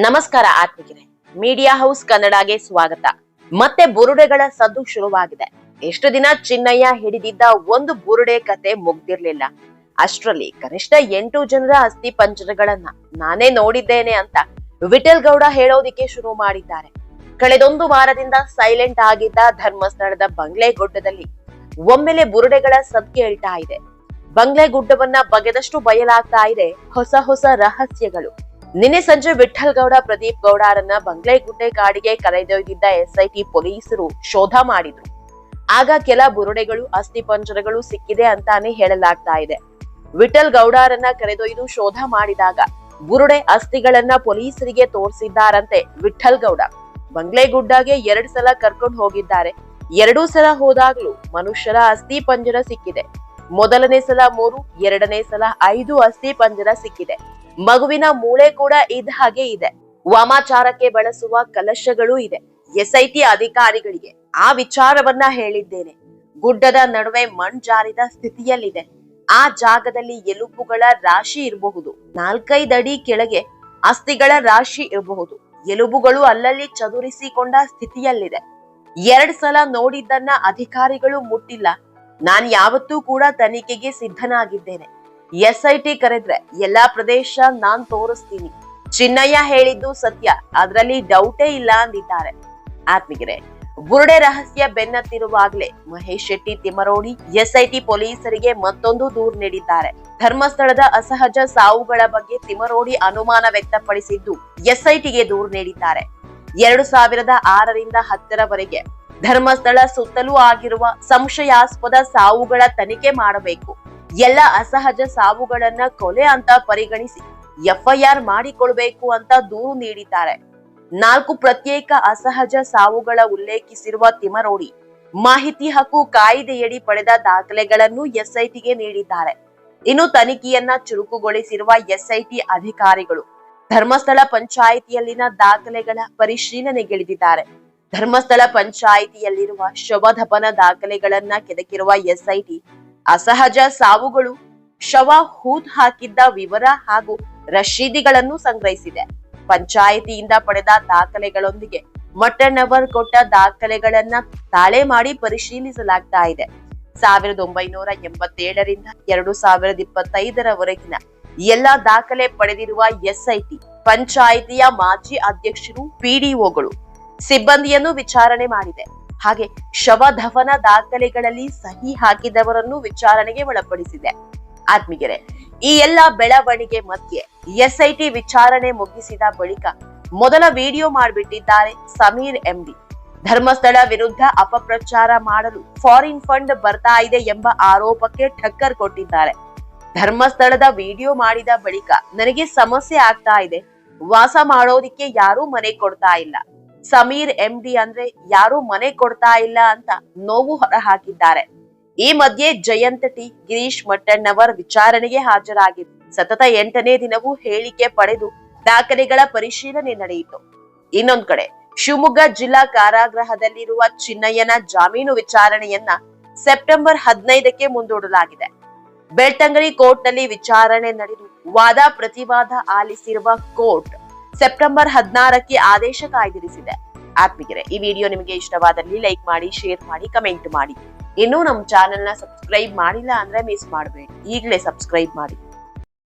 ನಮಸ್ಕಾರ ಆತ್ಮಿಕರೇ media house ಕನ್ನಡಗೆ ಸ್ವಾಗತ. ಮತ್ತೆ ಬುರುಡೆಗಳ ಸದ್ದು ಶುರುವಾಗಿದೆ. ಎಷ್ಟು ದಿನ ಚಿನ್ನಯ್ಯ ಹಿಡಿದಿದ್ದ ಒಂದು ಬುರುಡೆ ಕತೆ ಮುಗ್ದಿರ್ಲಿಲ್ಲ. ಅಷ್ಟರಲ್ಲಿ ಕನಿಷ್ಠ ಎಂಟು ಜನರ ಅಸ್ಥಿ ಪಂಜರಗಳನ್ನ ನಾನೇ ನೋಡಿದ್ದೇನೆ ಅಂತ ವಿಠಲ್ ಗೌಡ ಹೇಳೋದಿಕ್ಕೆ ಶುರು ಮಾಡಿದ್ದಾರೆ. ಕಳೆದೊಂದು ವಾರದಿಂದ ಸೈಲೆಂಟ್ ಆಗಿದ್ದ ಧರ್ಮಸ್ಥಳದ ಬಂಗ್ಲೆಗುಡ್ಡದಲ್ಲಿ ಒಮ್ಮೆಲೆ ಬುರುಡೆಗಳ ಸದ್ ಕೇಳ್ತಾ ಇದೆ. ಬಂಗ್ಲೆ ಗುಡ್ಡವನ್ನ ಬಗೆದಷ್ಟು ಬಯಲಾಗ್ತಾ ಇದೆ ಹೊಸ ಹೊಸ ರಹಸ್ಯಗಳು. ನಿನ್ನೆ ಸಂಜೆ ವಿಠಲ್ ಗೌಡ, ಪ್ರದೀಪ್ ಗೌಡರನ್ನ ಬಂಗ್ಲೆಗುಡ್ಡೆ ಕಾಡಿಗೆ ಕರೆದೊಯ್ದಿದ್ದ ಎಸ್ಐಟಿ ಪೊಲೀಸರು ಶೋಧ ಮಾಡಿದ್ರು. ಆಗ ಕೆಲ ಬುರುಡೆಗಳು ಅಸ್ಥಿಪಂಜರಗಳು ಸಿಕ್ಕಿದೆ ಅಂತಾನೆ ಹೇಳಲಾಗ್ತಾ ಇದೆ. ವಿಠಲ್ ಗೌಡರನ್ನ ಕರೆದೊಯ್ದು ಶೋಧ ಮಾಡಿದಾಗ ಬುರುಡೆ ಅಸ್ಥಿಗಳನ್ನ ಪೊಲೀಸರಿಗೆ ತೋರಿಸಿದ್ದಾರಂತೆ ವಿಠಲ್ ಗೌಡ. ಬಂಗ್ಲೆಗುಡ್ಡಗೆ ಎರಡ್ ಸಲ ಕರ್ಕೊಂಡು ಹೋಗಿದ್ದಾರೆ. ಎರಡೂ ಸಲ ಹೋದಾಗ್ಲೂ ಮನುಷ್ಯರ ಅಸ್ಥಿ ಪಂಜರ ಸಿಕ್ಕಿದೆ. ಮೊದಲನೇ ಸಲ ಮೂರು, ಎರಡನೇ ಸಲ ಐದು ಅಸ್ಥಿ ಪಂಜರ ಸಿಕ್ಕಿದೆ. ಮಗುವಿನ ಮೂಳೆ ಕೂಡ ಇದ್ದ ಹಾಗೆ ಇದೆ. ವಾಮಾಚಾರಕ್ಕೆ ಬಳಸುವ ಕಲಶಗಳೂ ಇದೆ. ಎಸ್ಐಟಿ ಅಧಿಕಾರಿಗಳಿಗೆ ಆ ವಿಚಾರವನ್ನ ಹೇಳಿದ್ದೇನೆ. ಗುಡ್ಡದ ನಡುವೆ ಮಣ್ ಜಾರಿದ ಸ್ಥಿತಿಯಲ್ಲಿದೆ. ಆ ಜಾಗದಲ್ಲಿ ಎಲುಬುಗಳ ರಾಶಿ ಇರಬಹುದು. ನಾಲ್ಕೈದಡಿ ಕೆಳಗೆ ಅಸ್ಥಿಗಳ ರಾಶಿ ಇರಬಹುದು. ಎಲುಬುಗಳು ಅಲ್ಲಲ್ಲಿ ಚದುರಿಸಿಕೊಂಡ ಸ್ಥಿತಿಯಲ್ಲಿದೆ. ಎರಡ್ ಸಲ ನೋಡಿದ್ದನ್ನ ಅಧಿಕಾರಿಗಳು ಮುಟ್ಟಿಲ್ಲ. ನಾನ್ ಯಾವತ್ತೂ ಕೂಡ ತನಿಖೆಗೆ ಸಿದ್ಧನಾಗಿದ್ದೇನೆ. ಎಸ್ಐಟಿ ಕರೆದ್ರೆ ಎಲ್ಲಾ ಪ್ರದೇಶ ನಾನ್ ತೋರಿಸ್ತೀನಿ. ಚಿನ್ನಯ್ಯ ಹೇಳಿದ್ದು ಸತ್ಯ, ಅದ್ರಲ್ಲಿ ಡೌಟೇ ಇಲ್ಲ ಅಂದಿದ್ದಾರೆ. ಆತ್ಮಿಗಿರೆ ಬುರುಡೆ ರಹಸ್ಯ ಬೆನ್ನತ್ತಿರುವಾಗಲೇ ಮಹೇಶ್ ಶೆಟ್ಟಿ ತಿಮರೋಡಿ ಎಸ್ಐಟಿ ಪೊಲೀಸರಿಗೆ ಮತ್ತೊಂದು ದೂರು ನೀಡಿದ್ದಾರೆ. ಧರ್ಮಸ್ಥಳದ ಅಸಹಜ ಸಾವುಗಳ ಬಗ್ಗೆ ತಿಮರೋಡಿ ಅನುಮಾನ ವ್ಯಕ್ತಪಡಿಸಿದ್ದು ಎಸ್ಐಟಿಗೆ ದೂರು ನೀಡಿದ್ದಾರೆ. ಎರಡು ಸಾವಿರದ ಆರರಿಂದ ಹತ್ತರವರೆಗೆ ಧರ್ಮಸ್ಥಳ ಸುತ್ತಲೂ ಆಗಿರುವ ಸಂಶಯಾಸ್ಪದ ಸಾವುಗಳ ತನಿಖೆ ಮಾಡಬೇಕು. ಎಲ್ಲ ಅಸಹಜ ಸಾವುಗಳನ್ನ ಕೊಲೆ ಅಂತ ಪರಿಗಣಿಸಿ ಎಫ್ಐಆರ್ ಮಾಡಿಕೊಳ್ಬೇಕು ಅಂತ ದೂರು ನೀಡಿದ್ದಾರೆ. ನಾಲ್ಕು ಪ್ರತ್ಯೇಕ ಅಸಹಜ ಸಾವುಗಳ ಉಲ್ಲೇಖಿಸಿರುವ ತಿಮರೋಡಿ ಮಾಹಿತಿ ಹಕ್ಕು ಕಾಯ್ದೆಯಡಿ ಪಡೆದ ದಾಖಲೆಗಳನ್ನು ಎಸ್ಐಟಿಗೆ ನೀಡಿದ್ದಾರೆ. ಇನ್ನು ತನಿಖೆಯನ್ನ ಚುರುಕುಗೊಳಿಸಿರುವ ಎಸ್ಐಟಿ ಅಧಿಕಾರಿಗಳು ಧರ್ಮಸ್ಥಳ ಪಂಚಾಯಿತಿಯಲ್ಲಿನ ದಾಖಲೆಗಳ ಪರಿಶೀಲನೆಗಿಳಿದಿದ್ದಾರೆ. ಧರ್ಮಸ್ಥಳ ಪಂಚಾಯಿತಿಯಲ್ಲಿರುವ ಶವಧಪನ ದಾಖಲೆಗಳನ್ನ ಕೆದಕಿರುವ ಎಸ್ಐಟಿ ಅಸಹಜ ಸಾವುಗಳು, ಶವ ಹೂದ್ ಹಾಕಿದ್ದ ವಿವರ ಹಾಗೂ ರಶೀದಿಗಳನ್ನು ಸಂಗ್ರಹಿಸಿದೆ. ಪಂಚಾಯಿತಿಯಿಂದ ಪಡೆದ ದಾಖಲೆಗಳೊಂದಿಗೆ ಮಟ್ಟಣ್ಣವರ್ ಕೊಟ್ಟ ದಾಖಲೆಗಳನ್ನ ತಾಳೆ ಮಾಡಿ ಪರಿಶೀಲಿಸಲಾಗ್ತಾ ಇದೆ. ಸಾವಿರದ ಒಂಬೈನೂರ ಎಂಬತ್ತೇಳರಿಂದ ಎರಡು ಸಾವಿರದ ಇಪ್ಪತ್ತೈದರವರೆಗಿನ ಎಲ್ಲಾ ದಾಖಲೆ ಪಡೆದಿರುವ ಎಸ್ಐಟಿ, ಪಂಚಾಯಿತಿಯ ಮಾಜಿ ಅಧ್ಯಕ್ಷರು ಪಿಡಿಒಗಳು ಸಿಬ್ಬಂದಿಯನ್ನು ವಿಚಾರಣೆ ಮಾಡಿದೆ. ಹಾಗೆ ಶವದಫನ ದಾಖಲೆಗಳಲ್ಲಿ ಸಹಿ ಹಾಕಿದವರನ್ನು ವಿಚಾರಣೆಗೆ ಒಳಪಡಿಸಿದೆ. ಆತ್ಮಿಗೆರೆ ಈ ಎಲ್ಲ ಬೆಳವಣಿಗೆ ಮಧ್ಯೆ ಎಸ್ಐಟಿ ವಿಚಾರಣೆ ಮುಗಿಸಿದ ಬಳಿಕ ಮೊದಲ ವಿಡಿಯೋ ಮಾಡಿಬಿಟ್ಟಿದ್ದಾರೆ ಸಮೀರ್ ಎಂಬಿ. ಧರ್ಮಸ್ಥಳ ವಿರುದ್ಧ ಅಪಪ್ರಚಾರ ಮಾಡಲು ಫಾರಿನ್ ಫಂಡ್ ಬರ್ತಾ ಇದೆ ಎಂಬ ಆರೋಪಕ್ಕೆ ಠಕ್ಕರ್ ಕೊಟ್ಟಿದ್ದಾರೆ. ಧರ್ಮಸ್ಥಳದ ವಿಡಿಯೋ ಮಾಡಿದ ಬಳಿಕ ನನಗೆ ಸಮಸ್ಯೆ ಆಗ್ತಾ ಇದೆ. ವಾಸ ಮಾಡೋದಿಕ್ಕೆ ಯಾರೂ ಮನೆ ಕೊಡ್ತಾ ಇಲ್ಲ. ಸಮೀರ್ ಎಂಡಿ ಅಂದ್ರೆ ಯಾರು ಮನೆ ಕೊಡ್ತಾ ಇಲ್ಲ ಅಂತ ನೋವು ಹೊರ ಹಾಕಿದ್ದಾರೆ ಈ ಮಧ್ಯೆ ಜಯಂತ್ ಟಿ ಗಿರೀಶ್ ಮಟ್ಟಣ್ಣವರ್ ವಿಚಾರಣೆಗೆ ಹಾಜರಾಗಿದ್ದು ಸತತ ಎಂಟನೇ ದಿನವೂ ಹೇಳಿಕೆ ಪಡೆದು ದಾಖಲೆಗಳ ಪರಿಶೀಲನೆ ನಡೆಯಿತು. ಇನ್ನೊಂದ್ ಕಡೆ, ಶಿವಮೊಗ್ಗ ಜಿಲ್ಲಾ ಕಾರಾಗೃಹದಲ್ಲಿರುವ ಚಿನ್ನಯ್ಯನ ಜಾಮೀನು ವಿಚಾರಣೆಯನ್ನ ಸೆಪ್ಟೆಂಬರ್ ಹದಿನೈದಕ್ಕೆ ಮುಂದೂಡಲಾಗಿದೆ. ಬೆಳ್ತಂಗಡಿ ಕೋರ್ಟ್ನಲ್ಲಿ ವಿಚಾರಣೆ ನಡೆದು ವಾದ ಪ್ರತಿವಾದ ಆಲಿಸಿರುವ ಕೋರ್ಟ್ ಸೆಪ್ಟೆಂಬರ್ ಹದಿನಾರಕ್ಕೆ ಆದೇಶ ಕಾಯ್ದಿರಿಸಿದೆ. ಆತ್ಮಿಗೆರೆ ಈ ವಿಡಿಯೋ ನಿಮಗೆ ಇಷ್ಟವಾದಲ್ಲಿ ಲೈಕ್ ಮಾಡಿ, ಶೇರ್ ಮಾಡಿ, ಕಮೆಂಟ್ ಮಾಡಿ. ಇನ್ನೂ ನಮ್ಮ ಚಾನೆಲ್ನ ಸಬ್ಸ್ಕ್ರೈಬ್ ಮಾಡಿಲ್ಲ ಅಂದ್ರೆ ಮಿಸ್ ಮಾಡಬೇಡಿ. ಈಗಲೇ ಸಬ್ಸ್ಕ್ರೈಬ್ ಮಾಡಿ.